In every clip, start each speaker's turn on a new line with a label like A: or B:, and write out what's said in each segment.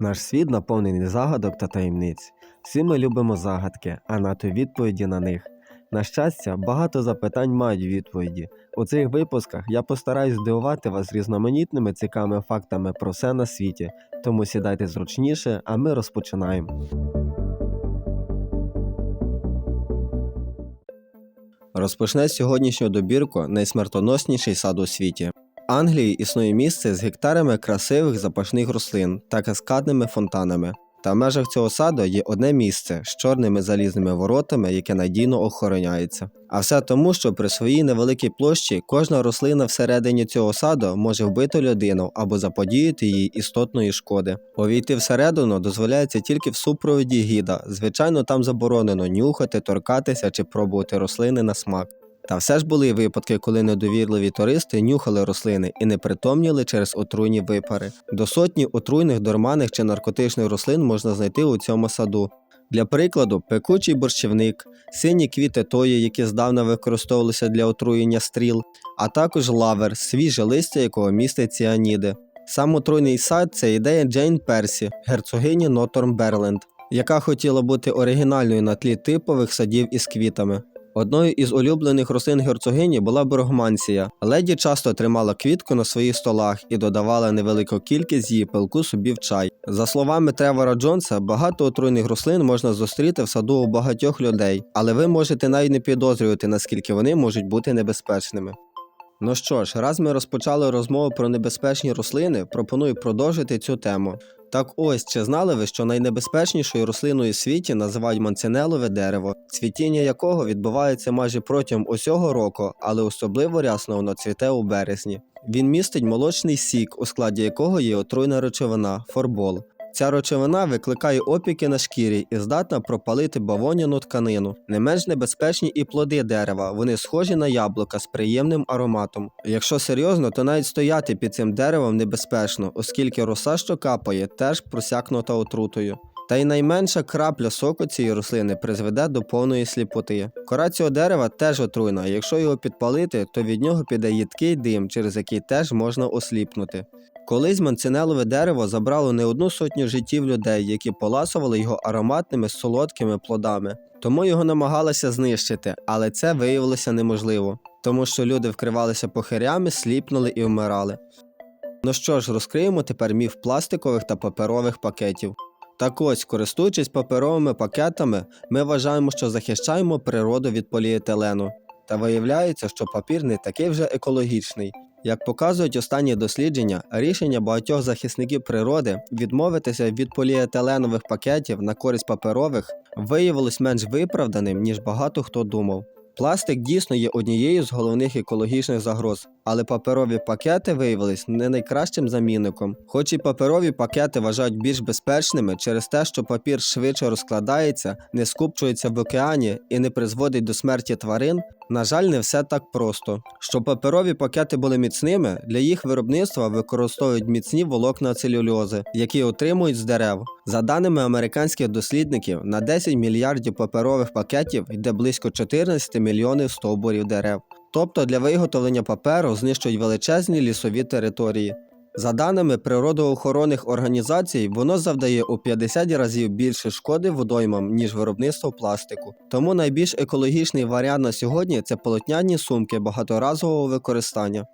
A: Наш світ наповнений загадок та таємниць. Всі ми любимо загадки, а надто відповіді на них. На щастя, багато запитань мають відповіді. У цих випусках я постараюсь здивувати вас різноманітними цікавими фактами про все на світі, тому сідайте зручніше, а ми розпочинаємо. Розпочне сьогоднішню добірку найсмертоносніший сад у світі. Англії існує місце з гектарами красивих запашних рослин та каскадними фонтанами. Та в межах цього саду є одне місце з чорними залізними воротами, яке надійно охороняється. А все тому, що при своїй невеликій площі кожна рослина всередині цього саду може вбити людину або заподіяти їй істотної шкоди. Увійти всередину дозволяється тільки в супроводі гіда. Звичайно, там заборонено нюхати, торкатися чи пробувати рослини на смак. Та все ж були випадки, коли недовірливі туристи нюхали рослини і не притомніли через отруйні випари. До сотні отруйних, дорманих чи наркотичних рослин можна знайти у цьому саду. Для прикладу, пекучий борщівник, сині квіти тої, які здавна використовувалися для отруєння стріл, а також лавер, свіже листя якого містить ціаніди. Сам отруйний сад це ідея Джейн Персі, герцогині Нотормберленд, яка хотіла бути оригінальною на тлі типових садів із квітами. Одною із улюблених рослин герцогині була боргмансія. Леді часто тримала квітку на своїх столах і додавала невелику кількість її пилку собі в чай. За словами Тревора Джонса, багато отруйних рослин можна зустріти в саду у багатьох людей, але ви можете навіть не підозрювати, наскільки вони можуть бути небезпечними. Ну що ж, раз ми розпочали розмову про небезпечні рослини, пропоную продовжити цю тему. Так ось, чи знали ви, що найнебезпечнішою рослиною в світі називають манцинелове дерево, цвітіння якого відбувається майже протягом усього року, але особливо рясно воно цвіте у березні. Він містить молочний сік, у складі якого є отруйна речовина форбол. Ця речовина викликає опіки на шкірі і здатна пропалити бавовняну тканину. Не менш небезпечні і плоди дерева, вони схожі на яблука з приємним ароматом. Якщо серйозно, то навіть стояти під цим деревом небезпечно, оскільки роса, що капає, теж просякнута отрутою. Та й найменша крапля соку цієї рослини призведе до повної сліпоти. Кора цього дерева теж отруйна, якщо його підпалити, то від нього піде їдкий дим, через який теж можна осліпнути. Колись манцинелове дерево забрало не одну сотню життів людей, які поласували його ароматними солодкими плодами. Тому його намагалися знищити, але це виявилося неможливо, тому що люди вкривалися похирями, сліпнули і вмирали. Ну що ж, розкриємо тепер міф пластикових та паперових пакетів. Так ось, користуючись паперовими пакетами, ми вважаємо, що захищаємо природу від поліетилену. Та виявляється, що папір не такий вже екологічний. Як показують останні дослідження, рішення багатьох захисників природи відмовитися від поліетиленових пакетів на користь паперових виявилось менш виправданим, ніж багато хто думав. Пластик дійсно є однією з головних екологічних загроз, але паперові пакети виявились не найкращим замінником. Хоч і паперові пакети вважають більш безпечними через те, що папір швидше розкладається, не скупчується в океані і не призводить до смерті тварин. На жаль, не все так просто. Щоб паперові пакети були міцними, для їх виробництва використовують міцні волокна целюльози, які отримують з дерев. За даними американських дослідників, на 10 мільярдів паперових пакетів йде близько 14 мільйонів стовбурів дерев. Тобто для виготовлення паперу знищують величезні лісові території. За даними природоохоронних організацій, воно завдає у 50 разів більше шкоди водоймам, ніж виробництво пластику. Тому найбільш екологічний варіант на сьогодні це полотняні сумки багаторазового використання.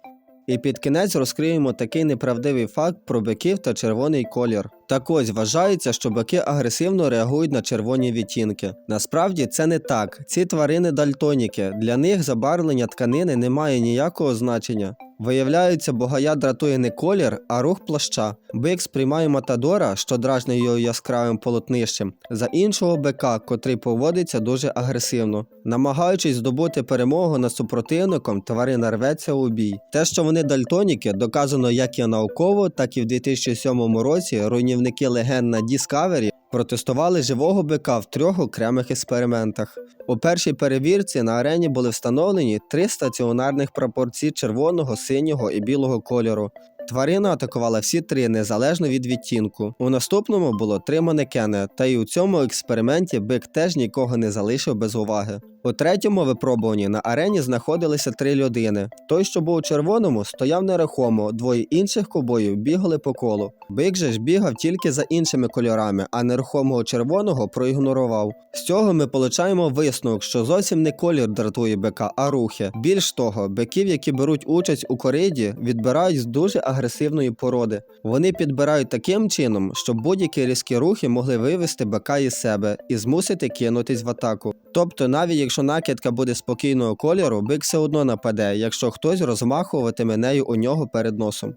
A: І під кінець розкриємо такий неправдивий факт про биків та червоний колір. Так ось вважається, що бики агресивно реагують на червоні відтінки. Насправді це не так. Ці тварини дальтоніки. Для них забарвлення тканини не має ніякого значення. Виявляється, богая дратує не колір, а рух плаща. Бик сприймає матадора, що дражне його яскравим полотнищем, за іншого бика, котрий поводиться дуже агресивно. Намагаючись здобути перемогу над супротивником, тварина рветься у бій. Те, що вони дальтоніки, доказано як і науково, так і в 2007 році руйнівники легенд на Discovery протестували живого бика в трьох окремих експериментах. У першій перевірці на арені були встановлені три стаціонарних пропорції червоного, синього і білого кольору. Тварина атакувала всі три незалежно від відтінку. У наступному було три манекени, та й у цьому експерименті бик теж нікого не залишив без уваги. У третьому випробуванні на арені знаходилися три людини. Той, що був у червоному, стояв нерухомо, двоє інших кобоїв бігали по колу. Бик же ж бігав тільки за іншими кольорами, а нерухомого червоного проігнорував. З цього ми получаємо висновок, що зовсім не колір дратує бика, а рухи. Більш того, биків, які беруть участь у кориді, відбирають з дуже агресивної породи. Вони підбирають таким чином, щоб будь-які різкі рухи могли вивести бика із себе і змусити кинутись в атаку. Тобто, навіть якщо накидка буде спокійного кольору, бик все одно нападе, якщо хтось розмахуватиме нею у нього перед носом.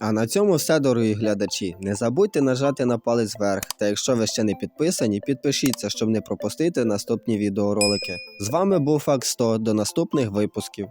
A: А на цьому все, дорогі глядачі. Не забудьте нажати на палець вверх, та якщо ви ще не підписані, підпишіться, щоб не пропустити наступні відеоролики. З вами був Факт 100, до наступних випусків.